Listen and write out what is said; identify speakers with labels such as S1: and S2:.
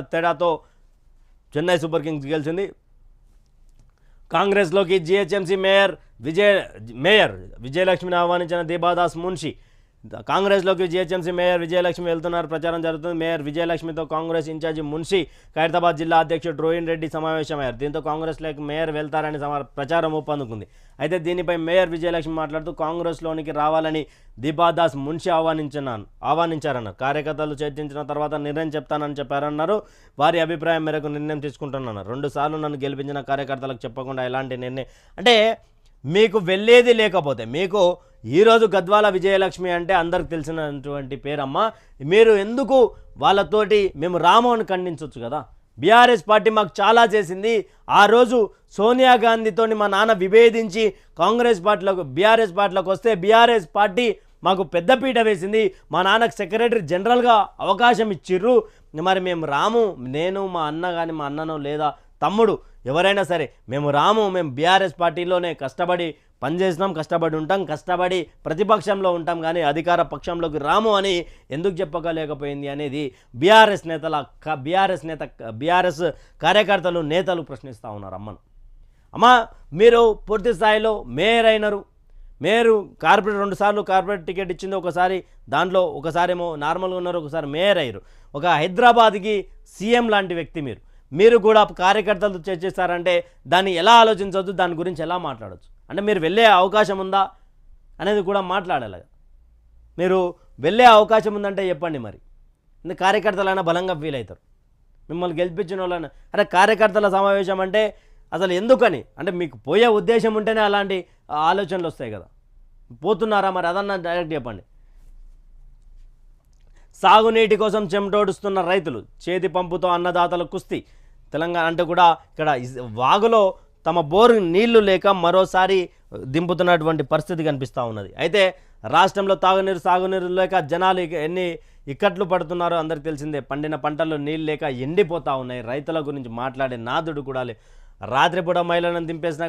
S1: తేడాతో Chennai super Kings గెలిచింది. కాంగ్రెస్లోకి జిహెచ్ఎంసీ మేయర్ విజయ మేయర్ విజయలక్ష్మిని ఆహ్వానించిన దీపాదాస్ మున్షి కాంగ్రెస్లోకి జిహెచ్ఎంసీ మేయర్ విజయలక్ష్మి వెళ్తున్నారు. ప్రచారం జరుగుతుంది. మేయర్ విజయలక్ష్మితో కాంగ్రెస్ ఇన్ఛార్జి మున్షి ఖైరతాబాద్ జిల్లా అధ్యక్షుడు రోహిన్ రెడ్డి సమావేశమయ్యారు. దీంతో కాంగ్రెస్లోకి మేయర్ వెళ్తారని ప్రచారం ఊపందుకుంది. అయితే దీనిపై మేయర్ విజయలక్ష్మి మాట్లాడుతూ కాంగ్రెస్లోనికి రావాలని దీపాదాస్ మున్షి ఆహ్వానించినాను ఆహ్వానించారన్నారు. కార్యకర్తలు చర్చించిన తర్వాత నిర్ణయం చెప్తానని చెప్పారన్నారు. వారి అభిప్రాయం మేరకు నిర్ణయం తీసుకుంటున్నాను రెండు సార్లు నన్ను గెలిపించిన కార్యకర్తలకు చెప్పకుండా ఎలాంటి నిర్ణయం అంటే మీకు వెళ్ళేది లేకపోతే మీకు ఈరోజు గద్వాల విజయలక్ష్మి అంటే అందరికి తెలిసినటువంటి పేరమ్మ. మీరు ఎందుకు వాళ్ళతోటి మేము రామోని ఖండించవచ్చు కదా? బీఆర్ఎస్ పార్టీ మాకు చాలా చేసింది. ఆ రోజు సోనియా గాంధీతోని మా నాన్న విభేదించి కాంగ్రెస్ పార్టీలోకి బీఆర్ఎస్ పార్టీలోకి వస్తే బీఆర్ఎస్ పార్టీ మాకు పెద్దపీట వేసింది. మా నాన్నకు సెక్రటరీ జనరల్గా అవకాశం ఇచ్చిర్రు. మరి మేము రాము నేను మా అన్న కానీ మా అన్ననో లేదా తమ్ముడు ఎవరైనా సరే మేము రాము మేము బీఆర్ఎస్ పార్టీలోనే కష్టపడి పనిచేసినాం కష్టపడి ఉంటాం కష్టపడి ప్రతిపక్షంలో ఉంటాం కానీ అధికార పక్షంలోకి రాము అని ఎందుకు చెప్పగలేకపోయింది అనేది బీఆర్ఎస్ నేతల బీఆర్ఎస్ నేత బీఆర్ఎస్ కార్యకర్తలు నేతలు ప్రశ్నిస్తూ ఉన్నారు అమ్మను. అమ్మ మీరు పూర్తి స్థాయిలో మేయర్ అయినారు. మేయర్ కార్పొరేట్ రెండు సార్లు కార్పొరేట్ టికెట్ ఇచ్చింది ఒకసారి దాంట్లో ఒకసారి ఏమో నార్మల్గా ఉన్నారు ఒకసారి మేయర్ అయ్యారు. ఒక హైదరాబాద్కి సీఎం లాంటి వ్యక్తి మీరు. మీరు కూడా కార్యకర్తలతో చర్చిస్తారంటే దాన్ని ఎలా ఆలోచించవద్దు దాని గురించి ఎలా మాట్లాడవచ్చు అంటే మీరు వెళ్ళే అవకాశం ఉందా అనేది కూడా మాట్లాడాలి. కదా. మీరు వెళ్ళే అవకాశం ఉందంటే చెప్పండి మరి. ఎందుకు కార్యకర్తలైనా బలంగా ఫీల్ అవుతారు మిమ్మల్ని గెలిపించిన వాళ్ళని అరే కార్యకర్తల సమావేశం అంటే అసలు ఎందుకని? అంటే మీకు పోయే ఉద్దేశం ఉంటేనే అలాంటి ఆలోచనలు వస్తాయి కదా. పోతున్నారా మరి? అదన్నా డైరెక్ట్ చెప్పండి. సాగునీటి కోసం చెమటోడుస్తున్న రైతులు చేతి పంపుతో అన్నదాతల కుస్తీ. తెలంగాణ అంటే కూడా ఇక్కడ వాగులో తమ బోరు నీళ్ళు లేక మరోసారి దింపుతున్నటువంటి పరిస్థితి కనిపిస్తూ ఉన్నది. అయితే రాష్ట్రంలో తాగునీరు సాగునీరు లేక జనాలు ఎన్ని ఇక్కట్లు పడుతున్నారో అందరికి తెలిసిందే. పండిన పంటల్లో నీళ్ళు లేక ఎండిపోతూ ఉన్నాయి. రైతుల గురించి మాట్లాడే నాదుడు కూడా లే. రాత్రిపూట మహిళలను దింపేసిన